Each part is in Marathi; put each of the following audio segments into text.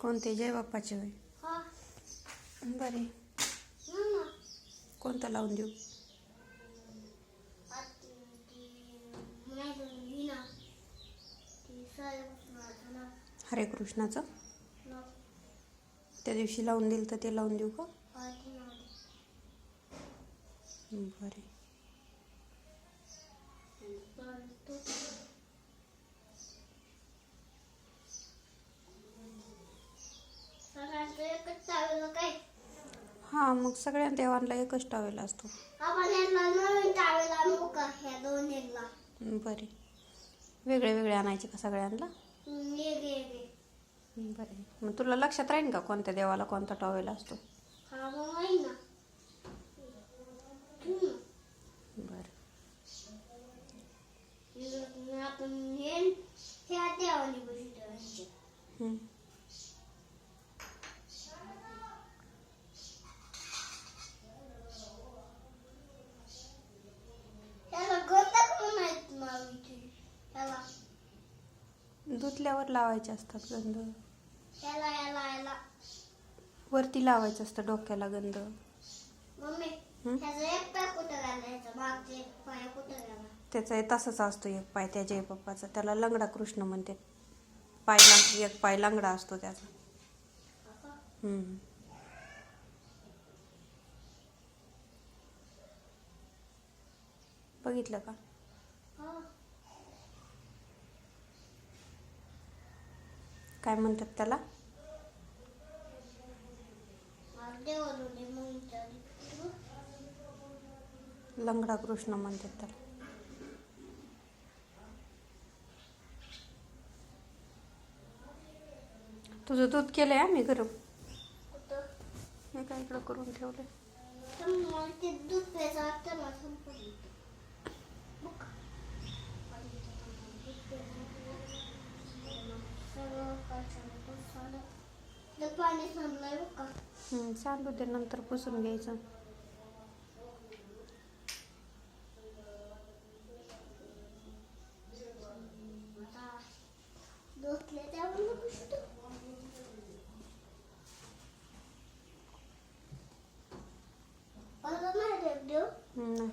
कोणते? जय बाप्पाचे होय. हा. बरे. कोणतं लावून देऊ? हरे कृष्णाचं? त्या दिवशी लावून दिलं तर ते लावून देऊ का? बरे परंतु सगळ्यांचं एकच टावेल काय हां मग सगळ्या देवांना एकच टावेल असतो. आपण यांना नवीन टावेल आणू का? ह्या दोन एकला बरे. वेगळे वेगळे आणायचे का सगळ्यांना? बरे. मग तुला लक्षात राहील का कोणत्या देवाला कोणता टॉवेल असतो? हा मग आहे ना. बरं. आपण हे ह्या देवाने ठेवायची हं. त्याला गंधा करून आहेत मावीची त्याला धुतल्यावर लावायचे असतात गंध. त्याला याला याला. वरती लावायचं असतं डोक्याला गंध. मम्मी हं? त्याचा एक पाय कुठं घालायचा मागचा एक पाय कुठं घाला त्याचा तसाच असतो एक पाय त्या जय पप्पाचा त्याला लंगडा कृष्ण म्हणते. पाय लांग एक पाय लांगडा असतो त्याचा. हं. बघितलं का? हा. काय म्हणतात त्याला? लंगडा कृष्ण म्हणतात त्याला. तुझं दूध केलंय हा मी गरम? मी काय इकडं करून ठेवलंय? दूध प्यायचं वाटतं ना संपलं बघ. दूध प्यायचं. सगळं काय सांगतो साधं. ते पाणी थांबलंय बघ का सांडू दे नंतर पुसून घ्यायचं. आता त्यावर नको शिटू. अजून नाही रे देव हं,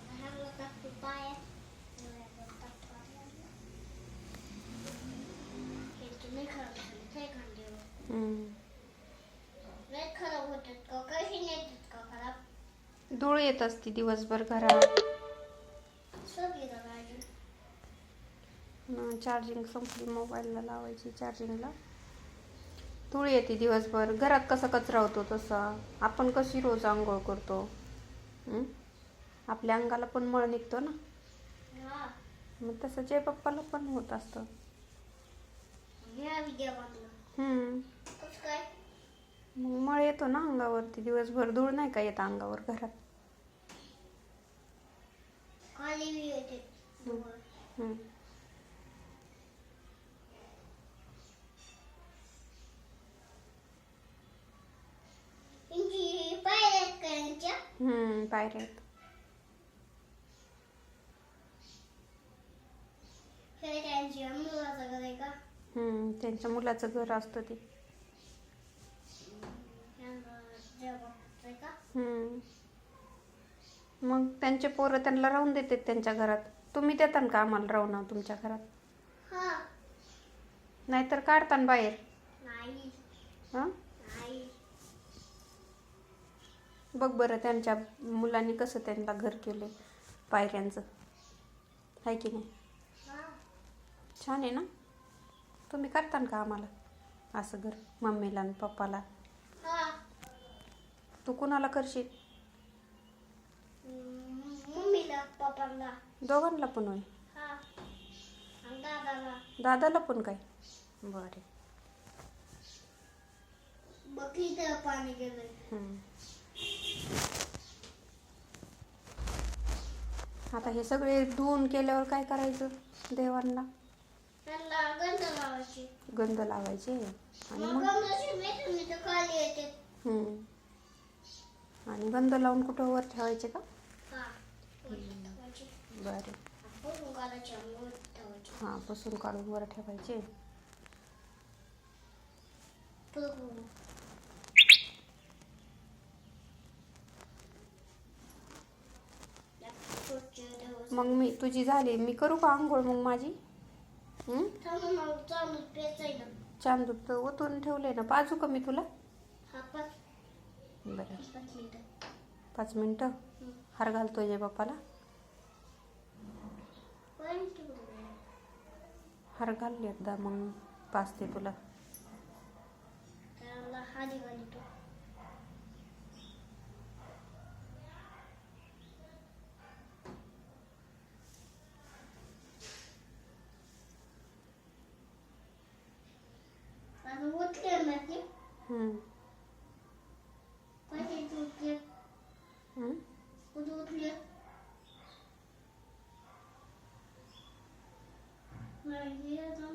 नाही ह्याला टाकते पायात. ह्याला टाकते पायात. हे तर नाही खराब झाले, काय कांदे? हं. लय खराब होतात का कशी नाही होतात का खराब धूळ येत असते दिवसभर घरात चार्जिंग संपली मोबाईलला लावायची चार्जिंगला धूळ येते दिवसभर. घरात कसा कचरा होतो तसा. आपण कशी रोज आंघोळ करतो? आपल्या अंगाला पण मळ निघतो ना. मग तसं जय पप्पाला पण होत असतं. मग मळ येतो ना अंगावरती. दिवसभर धूळ नाही का येत अंगावर घरात? खाली बी येते वर. हं. यांची पाय आहेत हे त्यांच्या मुलाचं घर आहे का हम्म त्यांच्या मुलाचं घर असतं ते यांना का मग त्यांचे पोरं त्यांना राहून देतात त्यांच्या घरात. तुम्ही देता का आम्हाला राहून तुमच्या घरात? हा. नाहीतर काढतान बाहेर. नाही. हं? नाही. बघ बरं त्यांच्या मुलांनी कसं त्यांना घर केले पायऱ्यांचं. आहे की नाही? हा. छान आहे ना? तुम्ही करतान का आम्हाला? असं घर मम्मीला आणि पप्पाला? हा. तू कुणाला करशील? मम्मीला पप्पाला दोघांना पण होय. हा. आणि दादाला. दादाला पण काय? बरे. पाणी. आता हे सगळे धुवून केल्यावर काय करायचं देवांना? त्यांना गंध लावायची. गंध लावायचे. आणि मग मग? गंधाची मेथी मी तर खाली येते. हम्म. आणि गंध लावून कुठं वर ठेवायचे का? हा. बरं. हां पुसून काढून वर ठेवायचे. मग मी तुझी झाली. मी करू का आंघोळ मग माझी? तर ओतून ठेवले ना. पाजू का मी तुला? हा बरं पाच मिनिटं. पाच. हार घालतोय जे बाप्पाला. हार घालली एकदा मग तुला ना ते हम्म. नाही, हे आता